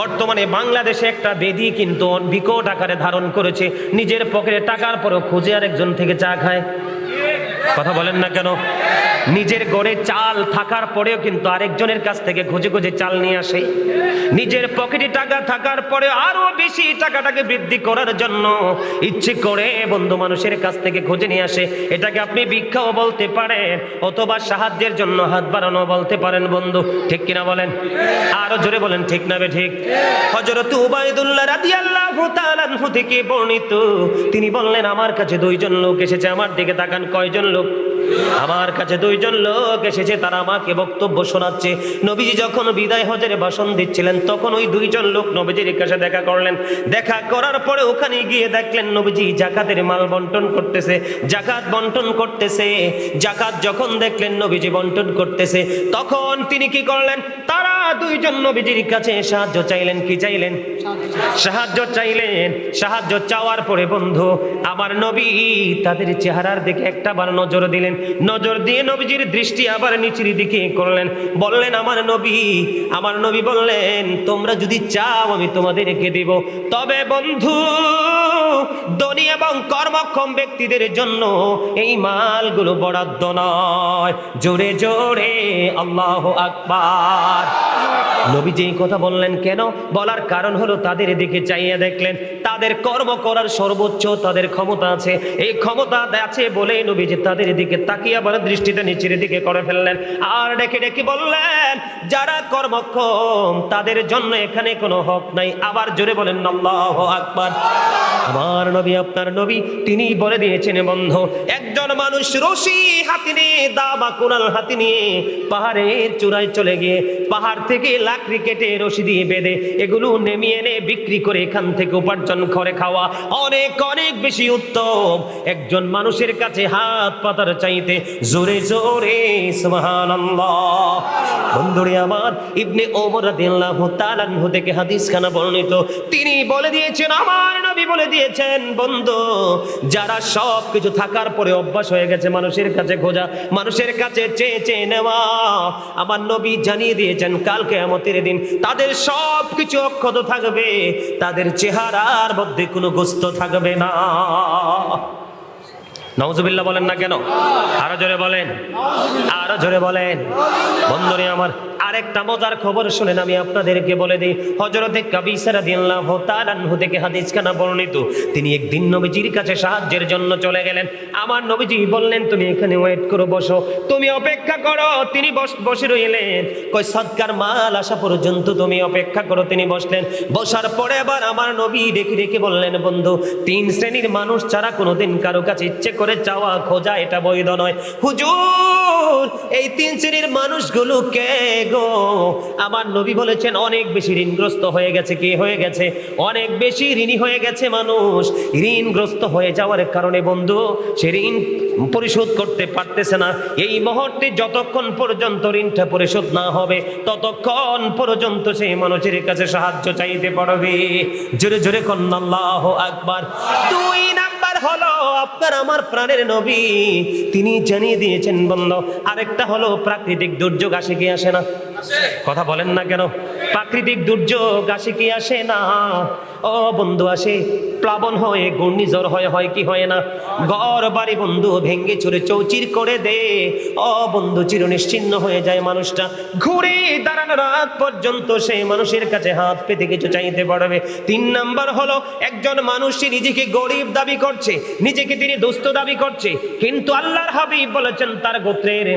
বর্তমানে বাংলাদেশে একটা বেদি কিন্তু বিকট আকারে ধারণ করেছে। নিজের পকেটে টাকার পরও খুঁজে আরেকজন থেকে চা খায়। কথা বলেন না কেন? নিজের গড়ে চাল থাকার পরেও কিন্তু আরেকজনের কাছ থেকে খুঁজে খুঁজে চাল নিয়ে আসে। নিজের পকেটে টাকা থাকার পরে আরও বেশি টাকাটাকে বৃদ্ধি করার জন্য ইচ্ছে করে বন্ধু মানুষের কাছ থেকে খুঁজে নিয়ে আসে। এটাকে আপনি ভিক্ষাও বলতে পারেন, অথবা সাহায্যের জন্য হাত বাড়ানো বলতে পারেন বন্ধু। ঠিক কিনা বলেন? আরও জোরে বলেন, ঠিক না বে ঠিক? হযরত উবাইদুল্লাহ রাদিয়াল্লাহু তাআলা থেকে বর্ণিত, তিনি বললেন, আমার কাছে দুইজন লোক এসেছে, আমার দিকে তাকান, কয়জন লোক? আমার কাছে দুইজন লোক এসেছে, তারা আমাকে বক্তব্য শোনাচ্ছে। নবীজি যখন বিদায় হজের ভাষণ দিচ্ছিলেন, তখন ওই দুইজন লোক নবীজির কাছে দেখা করলেন। দেখা করার পরে ওখানে গিয়ে দেখলেন নবীজি জাকাতের মাল বন্টন করতেছে, জাকাত বন্টন করতেছে। জাকাত যখন দেখলেন, নবীজি বন্টন করতেছে, তখন তিনি কি করলেন? তারা দুইজন নবীজির কাছে সাহায্য চাইলেন, কি চাইলেন? সাহায্য চাইলেন। সাহায্য চাওয়ার পরে বন্ধু, আমার নবী তাদের চেহারার দিকে একটা বার নজর দিলেন। নজর দিয়ে নবীজির দৃষ্টি আবার নিচের দিকে করলেন। বললেন, আমার নবী আমার নবী বললেন, তোমরা যদি চাও আমি তোমাদেরকে দিব। তবে বন্ধু, ধনী এবং কর্মক্ষম ব্যক্তিদের জন্য এই মালগুলো বরাদ্দ নয়। জোরে জোরে, আল্লাহ আকবার। নবীজি যেই কথা বললেন কেন? বলার কারণ হলো তাদের দিকে চাইয়া দেখলেন, তাদের কর্ম করার সর্বোচ্চ তাদের ক্ষমতা আছে। এই ক্ষমতা আছে বলে নবীজি তাদের দিকে তাকিয়ে বলে দৃষ্টিতে নিচের দিকে করে ফেললেন। আর ডেকে ডেকে বললেন, যারা কর্মক্ষম, তাদের জন্য এখানে কোনো হক নাই। আবার জোরে বলেন, আল্লাহ আকবার। আমার নবী, আপনার নবী, তিনি বলে দিয়েছেন বন্ধ, একজন মানুষ রশি হাতি নিয়ে দা বা কোরাল হাতি নিয়ে পাহাড়ের চূড়ায় চলে গিয়ে পাহাড় থেকে লাকড়ি কেটে রশি দিয়ে বেঁধে এগুলো নেমিয়ে এনে বিক্রি করে এখান থেকে উপার্জন করে খাওয়া অনেক অনেক বেশি উত্তম। একজন মানুষের কাছে হাত পাতার চাইতে জোরে জোরে বন্ধুরে আমার, ইবনে ওমর রাদিয়াল্লাহু তাআলা থেকে হাদিস খানা বর্ণিত। তিনি বলে দিয়েছেন, আমার নবী বলে দিয়েছেন, বন্ধু। যারা সব কিছু থাকার পরে অভ্যাস হয়ে গেছে, মানুষের কাছে খোঁজা, মানুষের কাছে চেয়ে চেয়ে নেওয়া। আমার নবী জানিয়ে দিয়েছেন কালকে আমাদের দিন তাদের সব কিছু অক্ষত থাকবে, তাদের চেহারার মধ্যে কোনো গোস্ত থাকবে না। নওজুবিল্লাহ বলেন না কেন? আরও জোরে বলেন। আরও জোরে বলেন। বন্ধুরে আমার আরেকটা মজার খবর শুনেন, আমি আপনাদেরকে বলে দিই। হজরতে কাবিসারা দিল্লাহ তালানহু থেকে হাদিস খানা বর্ণিত। তিনি একদিন নবীজির কাছে সাহায্যের জন্য চলে গেলেন। আমার নবীজি বললেন, তুমি এখানে ওয়েট করো, বসো। তুমি অপেক্ষা করো, তিনি বস রইলেন। কই সৎকার মাল আসা পর্যন্ত তুমি অপেক্ষা করো, তিনি বসলেন। বসার পরে আবার আমার নবী ডেকে ডেকে বললেন, বন্ধু, তিন শ্রেণির মানুষ ছাড়া কোনোদিন কারও কাছে ইচ্ছে করে চাওয়া খোঁজা এটা বৈধ নয়। হুজুর, এই তিন শ্রেণির মানুষগুলো কে গো? আমার নবী বলেছেন, অনেক বেশি ঋণগ্রস্ত হয়ে গেছে কে হয়ে গেছে? অনেক বেশি ঋণী হয়ে গেছে মানুষ। ঋণগ্রস্ত হয়ে যাওয়ার কারণে বন্ধু, সে ঋণ পরিশোধ করতে পারতেছে না। এই মুহূর্তে যতক্ষণ পর্যন্ত ঋণটা পরিশোধ না হবে, ততক্ষণ পর্যন্ত সেই মানুষের কাছে সাহায্য চাইতে পারবে। জোরে জোরে কন্নাল্লাহ আকবার। দুই নাম্বার হলো আপনার আমার প্রাণের নবী। তিনি জানিয়ে দিয়েছেন বন্ধ আরেকটা হলো প্রাকৃতিক দুর্যোগ আসে কি আসে না? কথা বলেন না কেন? প্রাকৃতিক দুর্যোগ আসে কি আসে না? ও বন্ধু আসে, প্লাবন হয়ে ঘূর্ণিঝড় হয় হয় কি হয় না? ঘর বাড়ি বন্ধু ভেঙ্গে চুরে চৌচির করে দে। ও বন্ধু চির নিশ্চিন্ন হয়ে যায় মানুষটা। ঘুরে দাঁড়ানোর রাত পর্যন্ত সে মানুষের কাছে হাত পেতে কিছু চাইতে পারবে। তিন নাম্বার হলো, একজন মানুষ নিজেকে গরিব দাবি করছে, নিজেকে তিনি দুস্থ দাবি করছে। কিন্তু আল্লাহর হাবিব বলেছেন, তার গোত্রের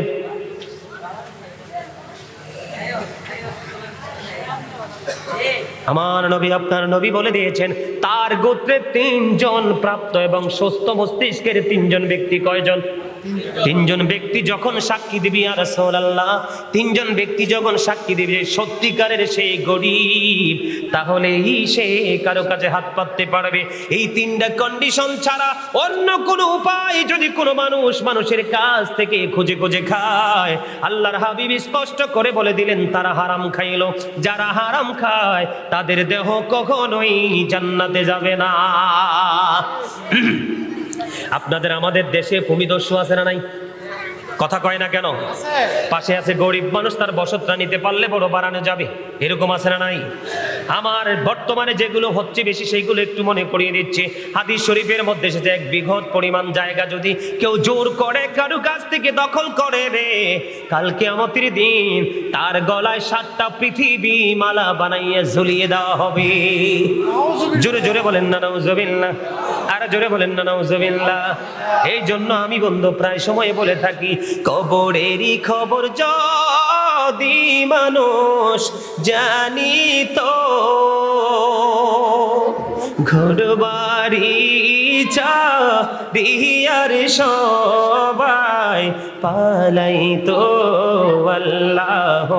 আমার নবী আপনার নবী বলে দিয়েছেন, তার গোত্রে তিনজন প্রাপ্ত এবং সুস্থ মস্তিষ্কের তিনজন ব্যক্তি কয়জন? তিনজন ব্যক্তি যখন সাক্ষী দিবি আর আল্লাহ তিনজন ব্যক্তি যখন সাক্ষী দিবে সত্যিকারের সে গরিব, তাহলেই সে কারও কাছে হাত পাততে পারবে। এই তিনটা কন্ডিশন ছাড়া অন্য কোনো উপায় যদি কোনো মানুষ মানুষের কাছ থেকে খুঁজে খুঁজে খায়, আল্লাহর হাবিব স্পষ্ট করে বলে দিলেন, তারা হারাম খাইলো। যারা হারাম খায়, তাদের দেহ কখনোই জান্নাতে যাবে না। আপনাদের আমাদের দেশে ভূমিদস্যু আছে না নাই? কথা কয় না কেন? পাশে আছে গরিব মানুষ তার বসতটা নিতে পারলে বড় বাড়ানো যাবে। এরকম আছে না নাই? আমার বর্তমানে যেগুলো হচ্ছে বেশি সেইগুলো একটু মনে করিয়ে দিচ্ছে। হাদিস শরীফের মধ্যে এসেছে এক বিঘত পরিমাণ জায়গা যদি কেউ জোর করে কারু কাছ থেকে দখল করে রে কালকে আমাদের দিন তার গলায় সাতটা পৃথিবী মালা বানাইয়ে ঝুলিয়ে দেওয়া হবে। জোরে জোরে বলেন না নাউজুবিল্লাহ। আর জোরে বলেন না নাউজুবিল্লাহ এই জন্য আমি বন্ধু, প্রায় সময় বলে থাকি, কবরেরই খবর যদি মানুষ জানি তো বাড়ি চা দিয়ার সবাই পালাই তো আল্লাহ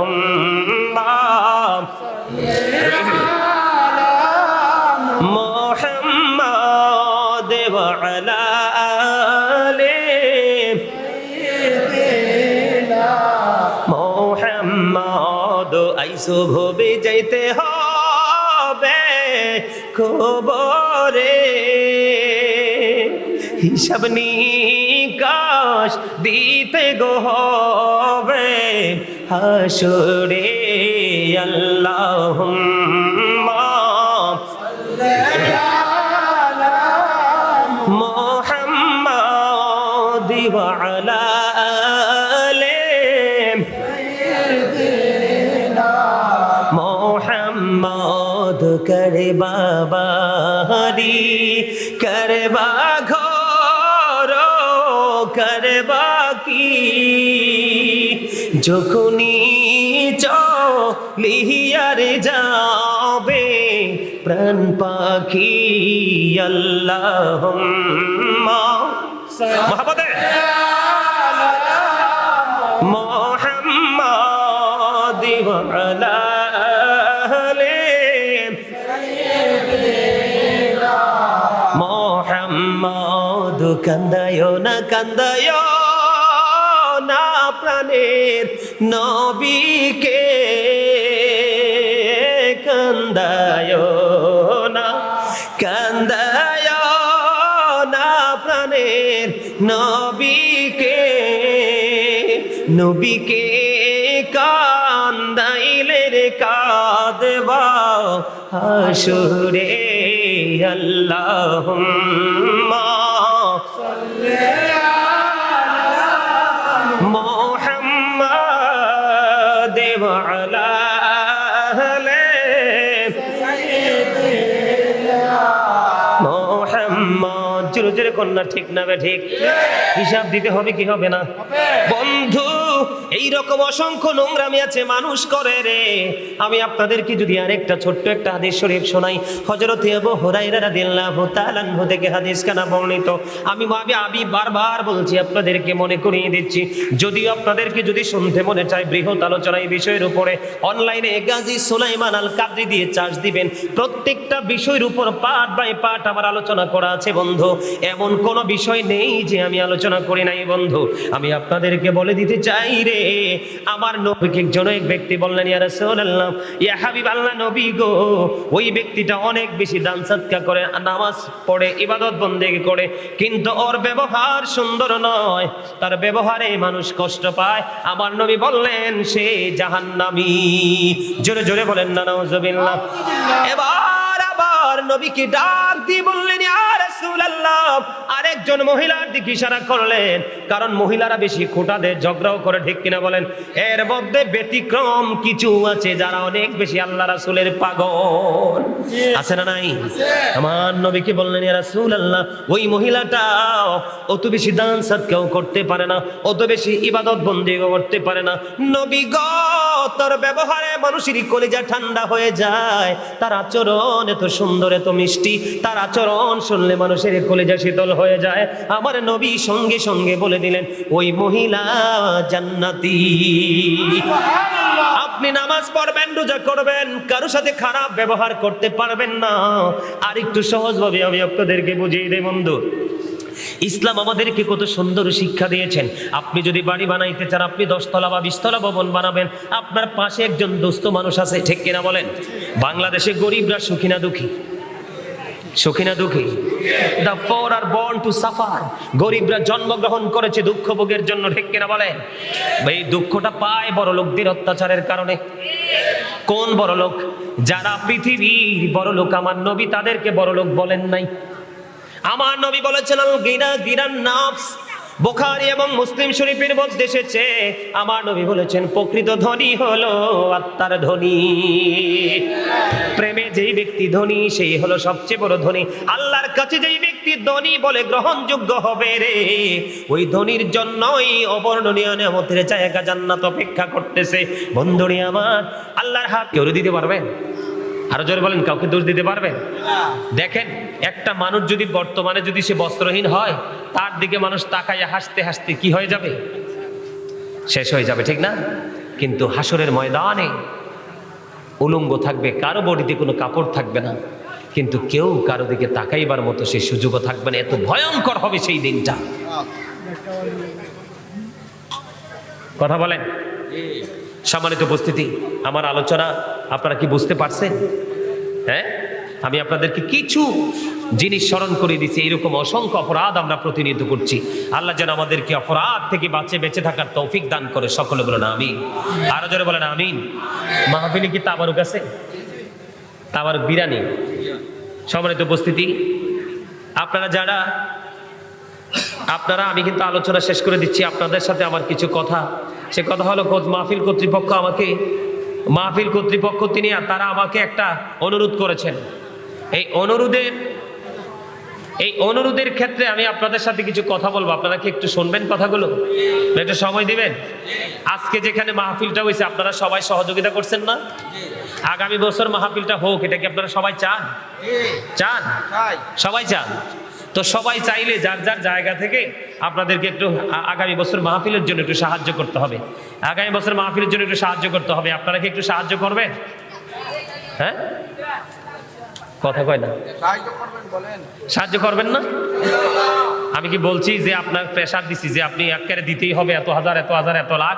আইসো ভবে যাইতে হবে খবরে। হিসাব নিকাশ দিতে গো হবে হাসরে আল্লাহ যখনই চলিয়ার যাবে প্রাণ পাখি আল্লাহ মহাপদে। মোহাম্মদ মোহাম্মদ কান্দায় না কান্দায়। প্রাণের নবীকে কান্দায় না কান্দায় না প্রাণের নবীকে নবীকে কান্দাইলে রে কাঁদবা হাসুরে আল্লাহ জোরে কন্যা ঠিক না বে ঠিক। হিসাব দিতে হবে কি হবে না? বন্ধু এই রকম অসংখ্য নোংরামি আছে, মানুষ করে রে। আমি আপনাদেরকে যদি আরেকটা ছোট্ট একটা হাদিস শরীফ শোনাই। হযরত আবু হুরায়রা রাদিয়াল্লাহু তাআলা আনহু থেকে হাদিস কানা বর্ণিত। আমি ভাবি, আমি বারবার বলছি, আপনাদেরকে মনে করিয়ে দিচ্ছি। যদিও আপনাদেরকে যদি শুনতে মনে চায়, বৃহৎ আলোচনা এই বিষয়ের উপরে। অনলাইনে গাজী সুলাইমান আল কাদরি দিয়ে চার্জ দিবেন। প্রত্যেকটা বিষয়ের উপর পার্ট বাই পার্ট আমার আলোচনা করা আছে, বন্ধু। এমন কোনো বিষয় নেই যে আমি আলোচনা করি নাই, বন্ধু। আমি আপনাদেরকে বলে দিতে চাই রে আমার নবীকে একজন এক ব্যক্তি বললেন, ইয়া রাসূলুল্লাহ, ইয়া হাবিব আল্লাহ নবী গো। ওই ব্যক্তিটা অনেক বেশি দান সৎকা করে, নামাজ পড়ে, ইবাদত বন্দেগি করে। কিন্তু ওর ব্যবহার সুন্দর নয়। তার ব্যবহারে মানুষ কষ্ট পায়। আমার নবী বললেন, সে জাহান্নামী। জোরে জোরে বলেন না নাউজুবিল্লাহ। এবার আবার নবীকে ডাক দিয়ে বললেন, ইয়া আরেকজন মহিলার দিকে ইশারা করলেন, কারণ মহিলারা বেশি খোটা দেয় ঝগড়াও করে, ঠিক কিনা বলেন? এর মধ্যে ব্যতিক্রম কিছু আছে যারা অনেক বেশি আল্লাহ রাসূলের পাগল। আছে না নাই? আমার নবীকে বললেন, ইয়া রাসূলুল্লাহ, ওই মহিলাটা অত বেশি দান সৎকাও করতে পারে না, অত বেশি ইবাদত বন্দিও করতে পারে না। নবী গো, তোর ব্যবহারে মানুষেরই কলিজা ঠান্ডা হয়ে যায়। তার আচরণ এত সুন্দর, এত মিষ্টি। তার আচরণ শুনলে মানুষের কলিজা শীতল হয়ে যায়। আমার নবী সঙ্গে সঙ্গে বলে দিলেন ওই মহিলা জান্নাতি। আপনি নামাজ পড়বেন রোজা করবেন কারোর সাথে খারাপ ব্যবহার করতে পারবেন না। আর একটু সহজভাবে আমি আপনাদেরকে বুঝিয়ে দেই বন্ধু। ইসলাম আমাদেরকে কত সুন্দর শিক্ষা দিয়েছেন। আপনি যদি বাড়ি বানাইতে চান আপনি দশতলা বা বিশতলা ভবন বানাবেন। আপনার পাশে একজন দুস্থ মানুষ আছে ঠিক কিনা বলেন? বাংলাদেশে গরিবরা সুখী না দুঃখী? সুখী না দুঃখী? The poor are born to suffer গরিবরা জন্মগ্রহণ করেছে দুঃখ ভোগের জন্য, ঠিক কিনা বলেন? এই দুঃখটা পায় বড় লোকদের অত্যাচারের কারণে। কোন বড় লোক? যারা পৃথিবীর বড় লোক, আমার নবী তাদেরকে বড় লোক বলেন নাই। আমার নবী বলেছেন গিরা গিরান নাফস। বোখারি এবং মুসলিম শরীফের মধ্যে এসেছে, আমার নবী বলেছেন, প্রকৃত ধনী হলো আত্মার ধনী। প্রেমে যেই ব্যক্তি ধনী, সেই হলো সবচেয়ে বড় ধনী। আল্লাহর কাছে যেই ব্যক্তি ধনী বলে গ্রহণযোগ্য হবে রে, ওই ধনীর জন্যই অবর্ণনীয় নিয়ামতের জায়গা জান্নাত অপেক্ষা করতেছে। বন্ধুরি আমার, আল্লাহর হাত কেউ দিতে পারবেন আরও জোরে বলেন, কাউকে দোষ দিতে পারবেন দেখেন, একটা মানুষ যদি বর্তমানে যদি সে বস্ত্রহীন হয়, তার দিকে মানুষ তাকাইয়া হাসতে হাসতে কি হয়ে যাবে? শেষ হয়ে যাবে, ঠিক না? কিন্তু হাসরের ময়দানে উলঙ্গ থাকবে, কারও বডিতে কোনো কাপড় থাকবে না। কিন্তু কেউ কারও দিকে তাকাইবার মতো সেই সুযোগও থাকবে না। এত ভয়ঙ্কর হবে সেই দিনটা। কথা বলেন? সম্মানিত উপস্থিতি, আমার আলোচনা আপনারা কি বুঝতে পারছেন? হ্যাঁ? আমি আপনাদেরকে কিছু জিনিস স্মরণ করে দিচ্ছি, এরকম অসংখ্য অপরাধ আমরা প্রতিনিধিত্ব করছি। আল্লাহ যেন আমাদেরকে অপরাধ থেকে বাঁচে বেঁচে থাকার তৌফিক দান করে, সকলে বলেন আমিন। আরও জোরে বলেন আমিন। মাহফিলে কি তাবারুক আছে? তাবারুক বিরানি সম্মানিত উপস্থিতি, আপনারা যারা, আপনারা, আমি কিন্তু আলোচনা শেষ করে দিচ্ছি, আপনাদের সাথে আমার কিছু কথা সে কথা হলো খোঁজ মাহফিল কর্তৃপক্ষ আমাকে মাহফিল কর্তৃপক্ষ তিনি তারা আমাকে একটা অনুরোধ করেছেন। এই অনুরোধের এই অনুরোধের ক্ষেত্রে আমি আপনাদের সাথে কিছু কথা বলব। আপনারা কি একটু শুনবেন কথাগুলো? একটু সময় দিবেন? আজকে যেখানে মাহফিলটা হয়েছে আপনারা সবাই সহযোগিতা করছেন না? আগামী বছর মাহফিলটা হোক এটা কি আপনারা সবাই চান? চান? সবাই চান? তো সবাই চাইলে যার যার জায়গা থেকে আপনাদেরকে একটু আগামী বছর মাহফিলের জন্য একটু সাহায্য করতে হবে। আগামী বছর মাহফিলের জন্য একটু সাহায্য করতে হবে। আপনারা কি একটু সাহায্য করবেন? হ্যাঁ? কথা কয় না। সাহায্য করবেন না? আমি কি বলছি যে আপনার প্রেশার দিছি যে আপনি একেবারে দিতেই হবে এত হাজার এত হাজার এত লাখ?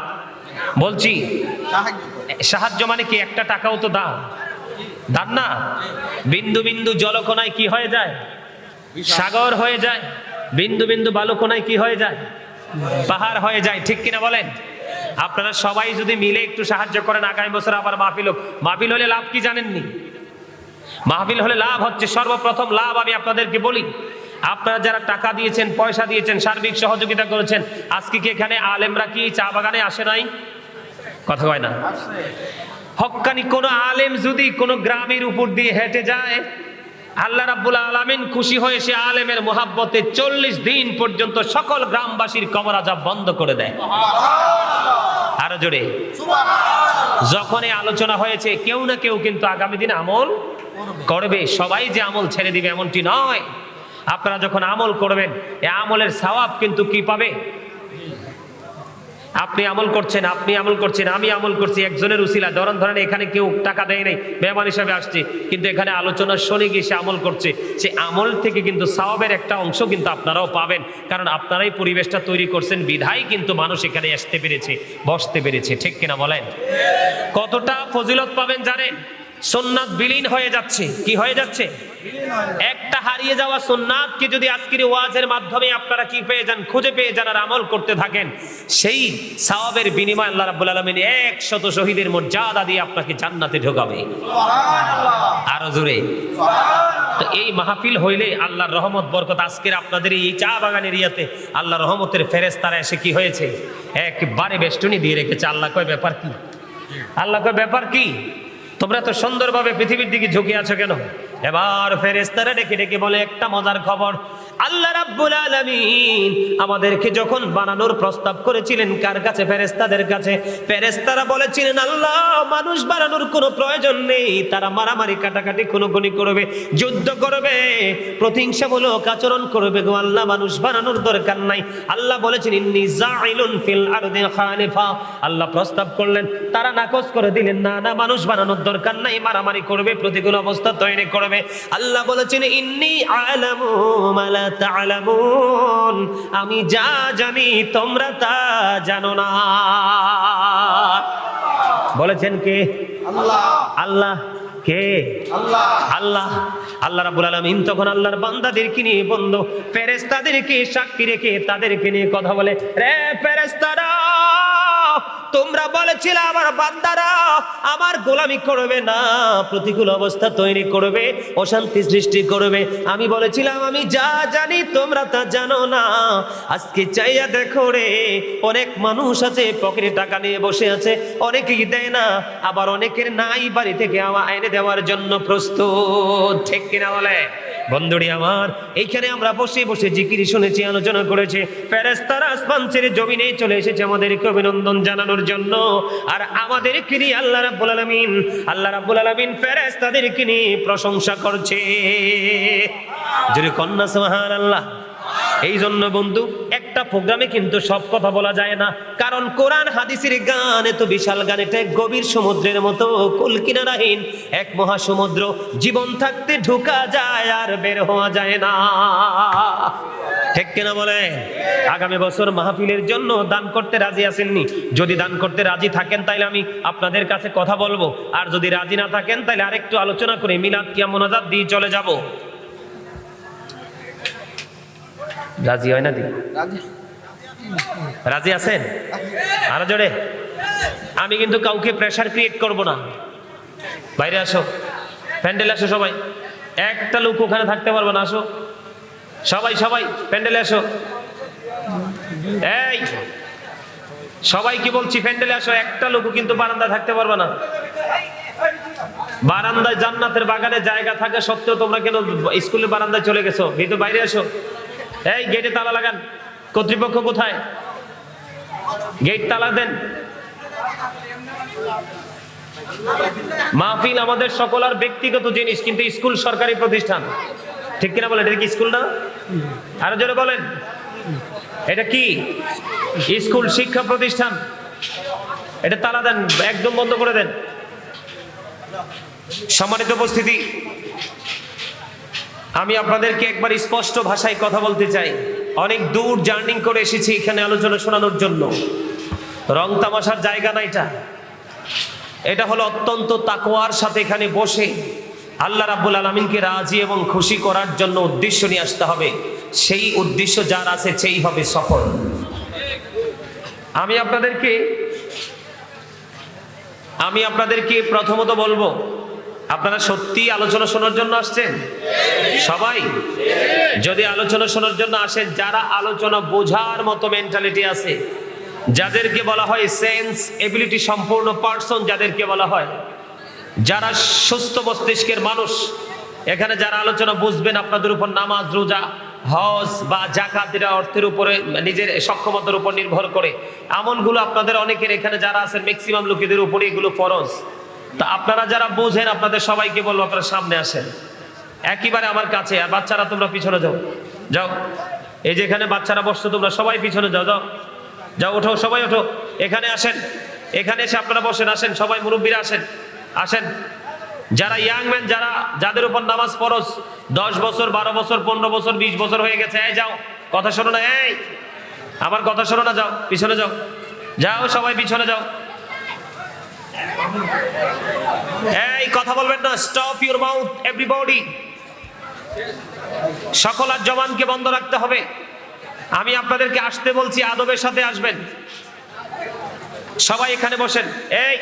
বলছি। সাহায্য মানে কি? একটা টাকাও তো দাও। দান না? বিন্দু বিন্দু জলকণায় কি হয়ে যায়? সাগর হয়ে যায়, বিন্দু বিন্দু বালুকোনায় কি হয়ে যায়? পাহাড় হয়ে যায়, ঠিক কিনা বলেন? আপনারা সবাই যদি মিলে একটু সাহায্য করেন, আগামী বছর আবার মাহফিল হোক। মাহফিল হলে লাভ কি জানেননি? মাহফিল হলে লাভ হচ্ছে, সর্বপ্রথম লাভ আমি আপনাদেরকে বলি। আপনারা যারা টাকা দিয়েছেন, পয়সা দিয়েছেন, সার্বিক সহযোগিতা করেছেন, আজকে কি এখানে আলেমরা কি চা বাগানে আসে নাই? কথা কয় না। হক্কানি কোন আলেম যদি কোনো গ্রামের উপর দিয়ে হেঁটে যায় আল্লাহ রাব্বুল আলামিন খুশি হয়ে সে আলেমের মোহাব্বতে চল্লিশ দিন পর্যন্ত সকল গ্রামবাসীর কবর আজাব বন্ধ করে দেয়। আরও জোরে। যখন এই আলোচনা হয়েছে কেউ না কেউ কিন্তু আগামী দিন আমল করবে। সবাই যে আমল ছেড়ে দিবে এমনটি নয়। আপনারা যখন আমল করবেন এই আমলের সওয়াব কিন্তু কি পাবে? আপনি আমল করছেন, আপনি আমল করছেন, আমি আমল করছি, একজনের উসিলা। ধরেন ধরেন, এখানে কেউ টাকা দেয় নাই মেহমান হিসাবে আসছে, কিন্তু এখানে আলোচনা শুনে গিয়ে সে আমল করছে। সে আমল থেকে কিন্তু সাওয়াবের একটা অংশ কিন্তু আপনারাও পাবেন, কারণ আপনারাই পরিবেশটা তৈরি করছেন বিধায় কিন্তু মানুষ এখানে আসতে পেরেছে, বসতে পেরেছে। ঠিক কিনা বলেন? কতটা ফজিলত পাবেন জানেন? সোননাথ বিলীন হয়ে যাচ্ছে। কি হয়ে যাচ্ছে? একটা হারিয়ে যাওয়া সোননাথকে যদি আজকের ওয়াজের মাধ্যমে আপনারা কি পেয়ে যান খুঁজে পেয়ে যান আর আমল করতে থাকেন সেই সাওয়াবের বিনিময় আল্লাহ রাব্বুল আলামিন একশত শহীদের মর্যাদা দিয়ে আপনাকে জান্নাতে ঢোকাবে। আরও জোরে। তো এই মাহফিল হইলে আল্লাহর রহমত বরকত আজকের আপনাদের এই চা বাগান এরিয়াতে আল্লাহ রহমতের ফেরেস্তারা এসে কি হয়েছে? একবারে বেষ্টনী দিয়ে রেখেছে। আল্লাহ কয় ব্যাপার কি? আল্লাহ কয় ব্যাপার কি? তোমরা তো সুন্দরভাবে পৃথিবীর দিকে ঝুঁকে আছো কেন? এবার ফেরেস্তারা ডেকে ডেকে বলে, একটা মজার খবর। আল্লাহ রাব্বুল আলামিন আমাদেরকে যখন বানানোর প্রস্তাব করেছিলেন কার কাছে? ফেরেস্তাদের কাছে। ফেরেস্তারা বলেছিলেন, আল্লাহ, মানুষ বানানোর কোনো প্রয়োজন নেই। তারা মারামারি কাটাকাটি খুনোখুনি করবে, যুদ্ধ করবে, প্রতিহিংসামূলক আচরণ করবে গো আল্লাহ, মানুষ বানানোর দরকার নাই। আল্লাহ বলেছেন, ইন্নি জাইলুন ফিল আরদি খালিফা। আল্লাহ প্রস্তাব করলেন, তারা নাকচ করে দিলেন, না না, মানুষ বানানোর দরকার নাই, মারামারি করবে, প্রতিকূল অবস্থা তৈরি করবে। আল্লাহ বলেছেন, ইন্নি আলামু মালা তা'লামুন, আমি যা জানি তোমরা তা জানো না। বলেছেন কে? আল্লাহ। আল্লাহ কে? আল্লাহ। আল্লাহ আল্লাহ রাবুল আলমিন তখন আল্লাহর বান্দাদেরকে নিয়ে বন্ধ, ফেরেশতাদেরকে সাক্ষী রেখে তাদেরকে নিয়ে কথা বলে, রে ফেরেশতারা তোমরা বলেছিলে আমার বান্দারা, আমার গোলামি করবে না, প্রতিকূল অবস্থা তৈরি করবে, অশান্তি সৃষ্টি করবে। আমি বলেছিলাম, আমি যা জানি তোমরা তা জানো না। আজকে চাইয়া দেখো রে, অনেক মানুষ আছে, পকেটে টাকা নিয়ে বসে আছে, অনেকেই দেয় না, আবার অনেকের নাই বাড়ি থেকে আমার আইনে দেওয়ার জন্য প্রস্তুত। ঠিক কিনা বলে? বন্ধুরি আমার, এইখানে আমরা বসে বসে জিকির শুনেছি, আলোচনা করেছি। ফেরেস্তারা আসমান ছেড়ে জমিনে চলে এসেছে আমাদেরকে অভিনন্দন জানানোর জন্য। আর আমাদেরকে নিয়ে আল্লাহ রাব্বুল আলামিন, আল্লাহ রাব্বুল আলামিন ফেরেস্তাদেরকে নিয়ে প্রশংসা করছে। যদি কন্যা, সুবহানাল্লাহ। এই জন্য বন্ধু, একটা প্রোগ্রামে কিন্তু সব কথা বলা যায় না। কারণ কোরআন হাদিসের গান এত বিশাল গান, এটা গভীর সমুদ্রের মতো কুলকিনারাহীন এক মহাসমুদ্র। জীবন থাকতে ঢোকা যায় আর বের হওয়া যায় না। ঠিক কিনা বলে আগামী বছর মাহফিলের জন্য দান করতে রাজি আছেননি। যদি দান করতে রাজি থাকেন তাহলে আমি আপনাদের কাছে কথা বলব। আর যদি রাজি না থাকেন তাহলে আরেকটু আলোচনা করে মিলাদ কিয়া মোনাজাত দিয়ে চলে যাব। রাজি হয় না দি? রাজি। রাজি আছেন? আরও জোরে। আমি কিন্তু কাউকে প্রেসার ক্রিয়েট করব না। বাইরে আসো। প্যান্ডেল আসো সবাই। একটা লোক ওখানে থাকতে পারবে না আসো। সবাই সবাই, প্যান্ডেলে আসো। এই, সবাই কি বলছি, প্যান্ডেলে আসো, একটা লোকও কিন্তু বারান্দায় থাকতে পারবে না। বারান্দায় জান্নাতের বাগানে জায়গা থাকা সত্ত্বেও তোমরা কেন স্কুলের বারান্দায় চলে গেছো? ভিতরে বাইরে আসো। এই গেটে তালা লাগান। কর্তৃপক্ষ কোথায়? গেট তালা দেন। মাহফিল আমাদের সকল আর ব্যক্তিগত জিনিস, কিন্তু স্কুল সরকারি প্রতিষ্ঠান। ঠিক কিনা বলেন, এটা কি স্কুল না আরও জোরে বলেন। এটা কি? স্কুল শিক্ষা প্রতিষ্ঠান। এটা তালা দেন, একদম বন্ধ করে দেন। সম্মানিত উপস্থিতি, আমি আপনাদেরকে একবার স্পষ্ট ভাষায় কথা বলতে চাই। অনেক দূর জার্নিং করে এসেছি এখানে আলোচনা শোনানোর জন্য। রং তামাশার জায়গা না এটা? এটা হলো অত্যন্ত তাকোয়ার সাথে এখানে বসে। আল্লাহ রাব্বুল আলমিনকে রাজি এবং খুশি করার জন্য উদ্দেশ্য নিয়ে আসতে হবে। সেই উদ্দেশ্য যার আছে সেই হবে সফল। আমি আপনাদেরকে আমি আপনাদেরকে প্রথমত বলব, আপনারা সত্যি আলোচনা শোনার জন্য আসছেন? সবাই? যদি আলোচনা শোনার জন্য আসেন, যারা আলোচনা বোঝার মতো মেন্টালিটি আছে, যাদেরকে বলা হয় সেন্স এবিলিটি সম্পূর্ণ পার্সন যাদেরকে বলা হয় যারা সুস্থ মস্তিষ্কের মানুষ, এখানে যারা আলোচনা বুঝবেন আপনাদের উপর নামাজ, রোজা, হজ বা জাকাত এটা অর্থের উপরে নিজের সক্ষমতার উপর নির্ভর করে। আমলগুলো আপনাদের অনেকের এখানে যারা আছেন ম্যাক্সিমাম লোকেদের উপরে এগুলো ফরজ। তা আপনারা যারা বোঝেন, আপনাদের সবাইকে বলব, আপনারা সামনে আসেন। একইবারে আমার কাছে, আর বাচ্চারা, তোমরা পিছনে যাও। যাও। এই যে এখানে বাচ্চারা বসছো, তোমরা সবাই পিছনে যাও যাও। যাও, ওঠো, সবাই ওঠো। এখানে আসেন। এখানে এসে আপনারা বসেন, আসেন। সবাই মুরব্বীরা আসেন। আসেন। যারা ইয়াং ম্যান যারা, যাদের উপর নামাজ ফরজ, দশ বছর, বারো বছর, পনেরো বছর, বিশ বছর হয়ে গেছে, এই যাও। কথা শোনো না, এই। আমার কথা শোনো না, যাও, পিছনে যাও। যাও, সবাই পিছনে যাও। এই, কথা বলবেন না স্টপ ইউর মাউথ এভরিবডি সকল আর জবানকে বন্ধ রাখতে হবে। আমি আপনাদেরকে আসতে বলছি, আদবের সাথে আসবেন। সবাই এখানে বসেন। এই।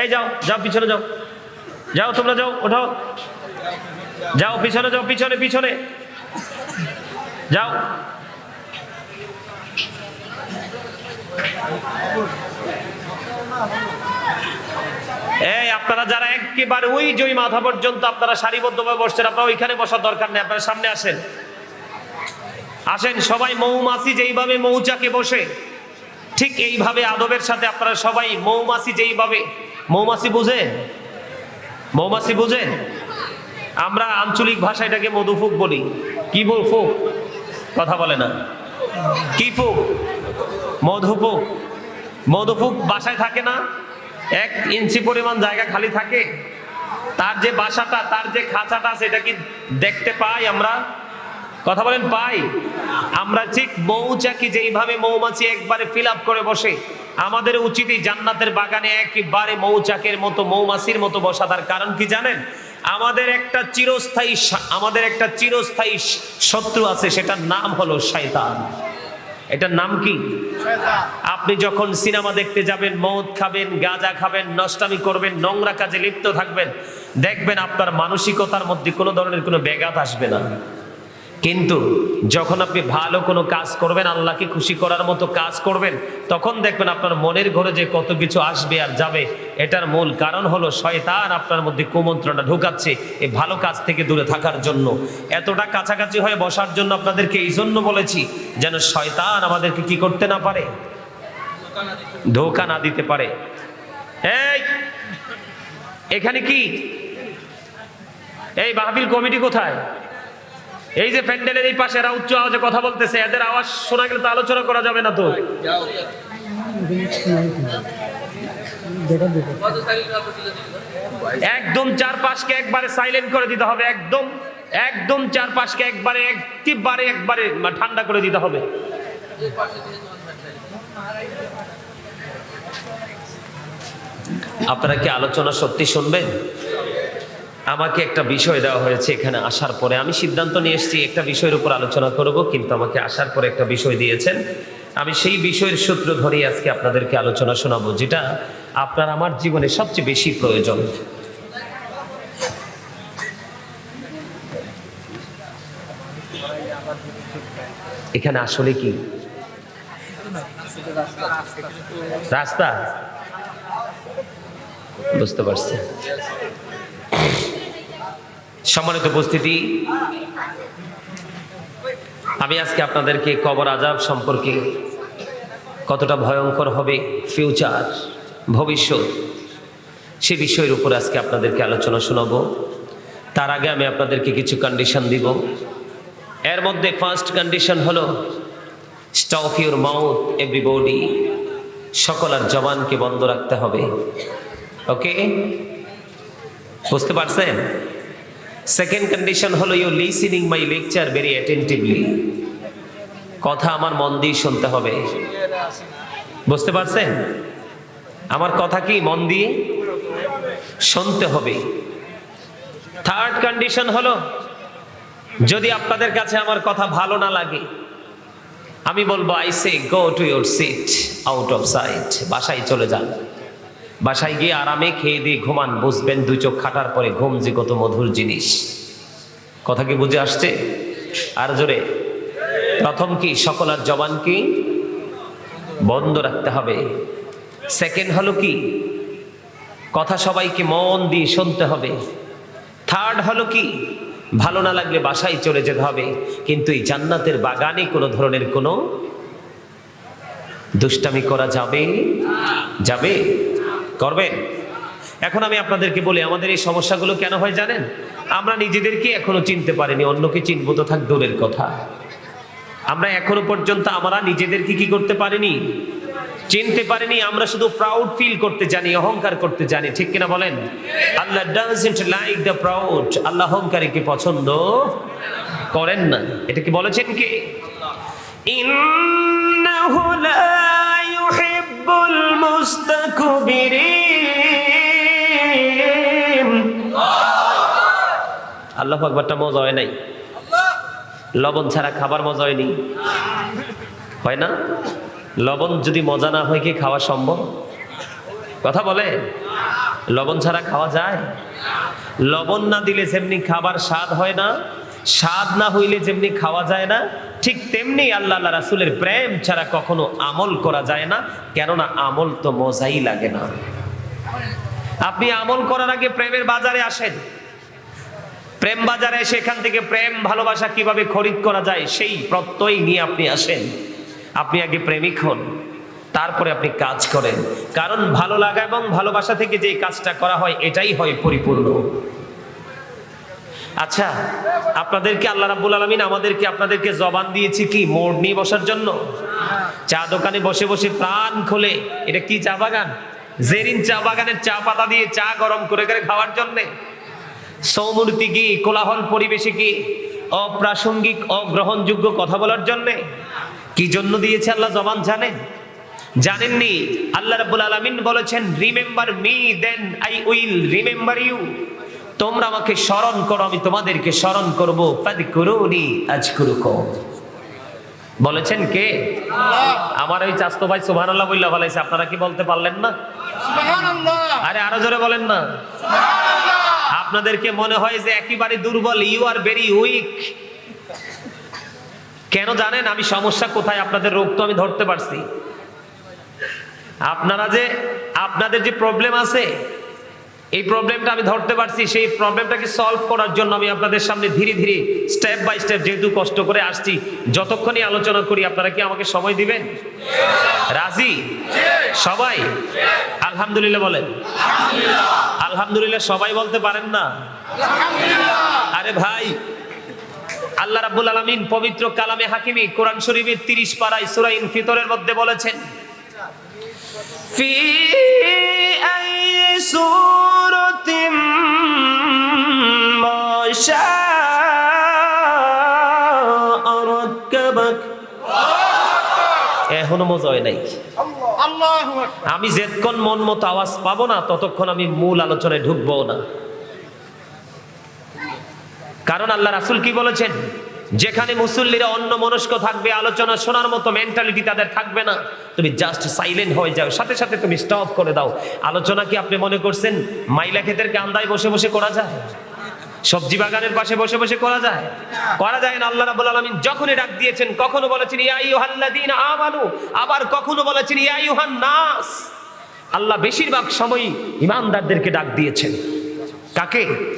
এই যাও যাও, পিছনে যাও। যাও, তোমরা যাও ওঠো যাও, পিছনে যাও, পিছনে পিছনে। যাও। এই, আপনারা যারা একেবারে ওই জয় মাথা পর্যন্ত আপনারা সারিবদ্ধভাবে বসছেন, আপনারা ওইখানে বসার দরকার নেই, আপনারা সামনে আসেন। আসেন, সবাই মৌমাছি যেইভাবে মৌচাকে বসে, ঠিক এইভাবে আদবের সাথে আপনারা সবাই মৌমাছি যেইভাবে মৌমাছি বুঝে? মৌমাছি বুঝে? আমরা আঞ্চলিক ভাষা এটাকে মধুফুক বলি। কি ফুক? কথা বলে না। কি ফুক? মধুফুক। মধুফুক বাসায় থাকে না? এক ইঞ্চি পরিমাণ জায়গা খালি থাকে? তার যে বাসাটা, তার যে খাঁচাটা এটা কি দেখতে পাই আমরা? কথা বলেন, পাই? আমরা ঠিক মৌচাকি যেইভাবে মৌমাছি একবারে ফিল করে বসে আমাদের উচিত জান্নাতের বাগানে একেবারে মৌচাকের মতো মৌমাছির মতো বসা তার কারণ কি জানেন? আমাদের একটা চিরস্থায়ী আমাদের একটা চিরস্থায়ী শত্রু আছে সেটার নাম হলো শয়তান। এটার নাম কি? আপনি যখন সিনেমা দেখতে যাবেন মদ খাবেন গাঁজা খাবেন নষ্টামি করবেন নোংরা কাজে লিপ্ত থাকবেন দেখবেন আপনার মানসিকতার মধ্যে কোনো ধরনের কোনো ব্যাঘাত আসবে না। কিন্তু যখন আপনি ভালো কোনো কাজ করবেন, আল্লাহকে খুশি করার মতো কাজ করবেন, তখন দেখবেন আপনার মনের ঘরে যে কত কিছু আসবে আর যাবে, এটার মূল কারণ হলো শয়তান আপনার মধ্যে কুমন্ত্রণা ঢুকাচ্ছে এই ভালো কাজ থেকে দূরে থাকার জন্য। এতটা কাছাকাছি হয়ে বসার জন্য আপনাদেরকে এই জন্য বলেছি যেন শয়তান আমাদেরকে কি করতে না পারে? ধোকা না দিতে পারে। এখানে কি? এই মাহফিল কমিটি কোথায়? এই যে প্যান্ডেলের এই পাশে এরা উচ্চ আওয়াজে কথা বলতেছে, এদের আওয়াজ শোনা গেলে তো আলোচনা করা যাবে না তো? একদম চারপাশকে একবারে সাইলেন্ট করে দিতে হবে, একদম একদম চারপাশকে একবারে একেবারে একবারে ঠান্ডা করে দিতে হবে। আপনারা কি আলোচনা সত্যি শুনবেন? আমাকে একটা বিষয় দেওয়া হয়েছে এখানে আসার পরে। আমি সিদ্ধান্ত নিয়ে এসেছি, একটা বিষয়ের উপর আলোচনা করব, কিন্তু আমাকে আসার পরে একটা বিষয় দিয়েছেন। আমি সেই বিষয়ের সূত্র ধরেই আজকে আপনাদেরকে আলোচনা শোনাবো, যেটা আপনার আমার জীবনে সবচেয়ে বেশি প্রয়োজন। এখানে আসলে কি? রাস্তা? বুঝতে পারছি। সম্মানিত উপস্থিতি, আমি আজকে আপনাদেরকে কবর আজাব সম্পর্কে কতটা ভয়ঙ্কর হবে ফিউচার ভবিষ্যৎ, সে বিষয়ের উপর আজকে আপনাদেরকে আলোচনা শোনাবো। তার আগে আমি আপনাদেরকে কিছু কন্ডিশন দিব। এর মধ্যে ফার্স্ট কন্ডিশন হলো stop your mouth every body সকল আর জবানকে বন্ধ রাখতে হবে। ওকে বুঝতে পারছেন? সেকেন্ড কন্ডিশন হলো you listening my lecture very attentively কথা আমার মন দিয়ে শুনতে হবে। বুঝতে পারছেন? আমার কথা কি মন দিয়ে? শুনতে হবে। থার্ড কন্ডিশন হলো, যদি আপনাদের কাছে আমার কথা ভালো না লাগে, আমি বলব I say go to your seat out of sight বাসায় চলে যান। বাসায় গিয়ে আরামে খেয়ে দিয়ে ঘুমান, বুঝবেন দুই চোখ খাটার পরে ঘুম যে কত মধুর জিনিস। কথা কি বুঝে আসছে? আর জোরে, প্রথম কি সকল আর জবান কি বন্ধ রাখতে হবে? সেকেন্ড হলো কি, কথা সবাইকে মন দিয়ে শুনতে হবে। থার্ড হলো কি, ভালো না লাগলে বাসায় চলে যেতে হবে। কিন্তু এই জান্নাতের বাগানে কোনো ধরনের কোনো দুষ্টামি করা যাবে? যাবে? করবেন? এখন আমি আপনাদেরকে বলি, আমাদের এই সমস্যাগুলো কেন হয় জানেন? আমরা নিজেদেরকে এখনও চিনতে পারিনি, অন্যকে চিনবো তো থাক, দূরের কথা। আমরা এখনও পর্যন্ত আমরা নিজেদেরকে কি করতে পারিনি? চিনতে পারিনি, আমরা শুধু প্রাউড ফিল করতে জানি, অহংকার করতে জানি, ঠিক কিনা বলেন? Allah doesn't like the proud Allah অহংকারীকে পছন্দ করেন না। এটা কি বলেছেন কি? ইন্নাহু লা আল্লাহ আকবারটা মজা হয় নাই। লবণ ছাড়া খাবার মজা হয়নি। হয় না? লবণ যদি মজা না হয় কি খাওয়া সম্ভব? কথা বলে? লবণ ছাড়া খাওয়া যায়? লবণ না দিলে যেমনি খাবার স্বাদ হয় না, স্বাদ না হইলে যেমনি খাওয়া যায় না, ঠিক তেমনি আল্লাহ আল্লাহ রাসুলের প্রেম ছাড়া কখনো আমল করা যায় না, কেননা আমল তো মজাই লাগে না। আপনি আমল করার আগে প্রেমের বাজারে আসেন। প্রেম বাজারে সেখান থেকে প্রেম ভালোবাসা কীভাবে খরিদ করা যায়, সেই প্রত্যয় নিয়ে আপনি আসেন। আপনি আগে প্রেমিক হন, তারপরে আপনি কাজ করেন। কারণ ভালো লাগা এবং ভালোবাসা থেকে যে কাজটা করা হয়, এটাই হয় পরিপূর্ণ। আচ্ছা আপনাদেরকে আল্লাহ রাব্বুল আলমিন আমাদেরকে, আপনাদেরকে জবান দিয়েছি কি? মোড় নিয়ে বসার জন্য? চা দোকানে বসে বসে প্রাণ খোলে। এটা কি চা বাগান? জেরিন চা বাগানের চা পাতা দিয়ে চা গরম করে করে খাওয়ার জন্যে। সৌমূর্তি কি কোলাহল পরিবেশে কি অপ্রাসঙ্গিক অগ্রহণযোগ্য কথা বলার জন্যে কি জন্য দিয়েছে আল্লাহ জবান জানেন জানেননি? আল্লাহ রাব্বুল আলামিন বলেছেন remember me then I will remember you তোমরা আমাকে স্মরণ করো আমি তোমাদেরকে স্মরণ করব। ফাদকুরুনি আজকুরুকুম। বলেছেন কে? আমার ওই চাস্তো ভাই সুবহানাল্লাহ বললা বলাইছে আপনারা কি বলতে পারলেন না? আরে আরও জোরে বলেন না। আপনাদেরকে মনে হয় যে একেবারে দুর্বল ইউ আর ভেরি উইক কেন জানেন? আমি সমস্যা কোথায়? আপনাদের রোগ তো আমি ধরতে পারছি। আপনারা যে, আপনাদের যে প্রবলেম আছে এই প্রবলেমটা আমি ধরতে পারছি, সেই প্রবলেমটাকে সলভ করার জন্য আমি আপনাদের সামনে ধীরে ধীরে স্টেপ বাই স্টেপ যেহেতু কষ্ট করে আসছি, যতক্ষণই আলোচনা করি, আপনারা কি আমাকে সময় দিবেন? রাজি? সবাই? আলহামদুলিল্লাহ বলেন। আলহামদুলিল্লাহ, সবাই বলতে পারেন না? আরে ভাই, আল্লাহ রাব্বুল আলামিন পবিত্র কালামে হাকিমি কোরআন শরীফের 30 পারায় সূরা ইনফিতরের মধ্যে বলেছেন এখনও মজা নাই। আমি যেতক্ষণ মন মতো আওয়াজ পাবো না, ততক্ষণ আমি মূল আলোচনায় ঢুকবো না। কারণ আল্লাহ রাসুল কি বলেছেন? যেখানে মুসল্লিরা অন্য মনস্ক থাকবে, আলোচনা শোনার মতো মেন্টালিটি তাদের থাকবে না। তুমি জাস্ট সাইলেন্ট হয়ে যাও। সাথে সাথে তুমি স্টপ করে দাও। আলোচনা কি আপনি মনে করছেন? মাইলা ক্ষেতের কান্দায় বসে বসে করা যায়? সবজি বাগানের পাশে বসে বসে করা যায়? করা যায় না, আল্লাহ রাব্বুল আলামিন যখনই ডাক দিয়েছেন, কখনো বলেছেন, ইয়া আইয়ুহাল্লাযীনা আমানু আবার কখনো বলেছেন, ইয়া আইয়ুহান নাস আল্লাহ বেশিরভাগ সময় ইমানদারদেরকে ডাক দিয়েছেন। কাকে?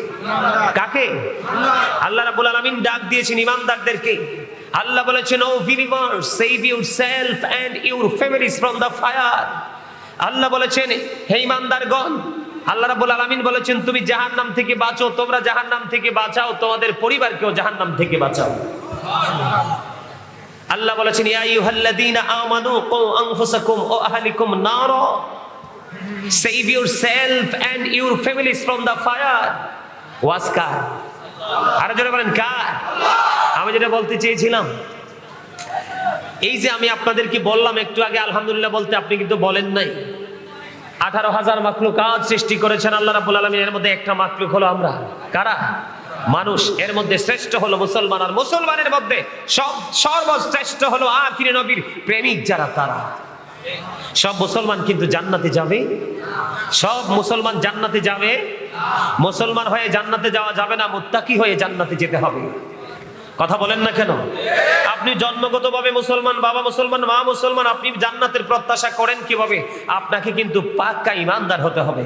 কাকে? আল্লাহ রাব্বুল আলামিন ডাক দিয়েছেন ইমানদারদেরকে। আল্লাহ বলেছেন O believer save yourself and your families from the fire Allah বলেছেন, হে ইমানদারগণ, আল্লাহ রাব্বুল আলামিন বলেছেন, তুমি জাহান নাম থেকে বাঁচো, তোমরা জাহান নাম থেকে বাঁচাও, তোমাদের পরিবারকেও জাহান নাম থেকে বাঁচাও। আল্লাহ বলেছেন, ইয়া আইয়ুহাল্লাযীনা আমানু কু আনফুসাকুম ওয়া আহলিকুম নারা save yourself and your families from the fire ওয়াজ কার? আরও জোরে বলেন, কার? আমি যেটা বলতে চেয়েছিলাম, এই যে আমি আপনাদেরকে বললাম একটু আগে, আলহামদুলিল্লাহ বলতে আপনি কিন্তু বলেন নাই। আঠারো হাজার মাকলুক কাজ সৃষ্টি করেছেন আল্লাহ রাবুল আলমী এর মধ্যে একটা মাকলুক হলো আমরা। কারা? মানুষ, এর মধ্যে শ্রেষ্ঠ হলো মুসলমান, আর মুসলমানের মধ্যে সব সর্বশ্রেষ্ঠ হলো আখিরে নবীর প্রেমিক যারা তারা। সব মুসলমান কিন্তু জান্নাতে যাবে। সব মুসলমান জান্নাতে যাবে। মুসলমান হয়ে জান্নাতে যাওয়া যাবে না, মুত্তাকি হয়ে জান্নাতে যেতে হবে। কথা বলেন না কেন? আপনি জন্মগতভাবে মুসলমান, বাবা মুসলমান, মা মুসলমান, আপনি জান্নাতের প্রত্যাশা করেন কীভাবে? আপনাকে কিন্তু পাক্কা ইমানদার হতে হবে।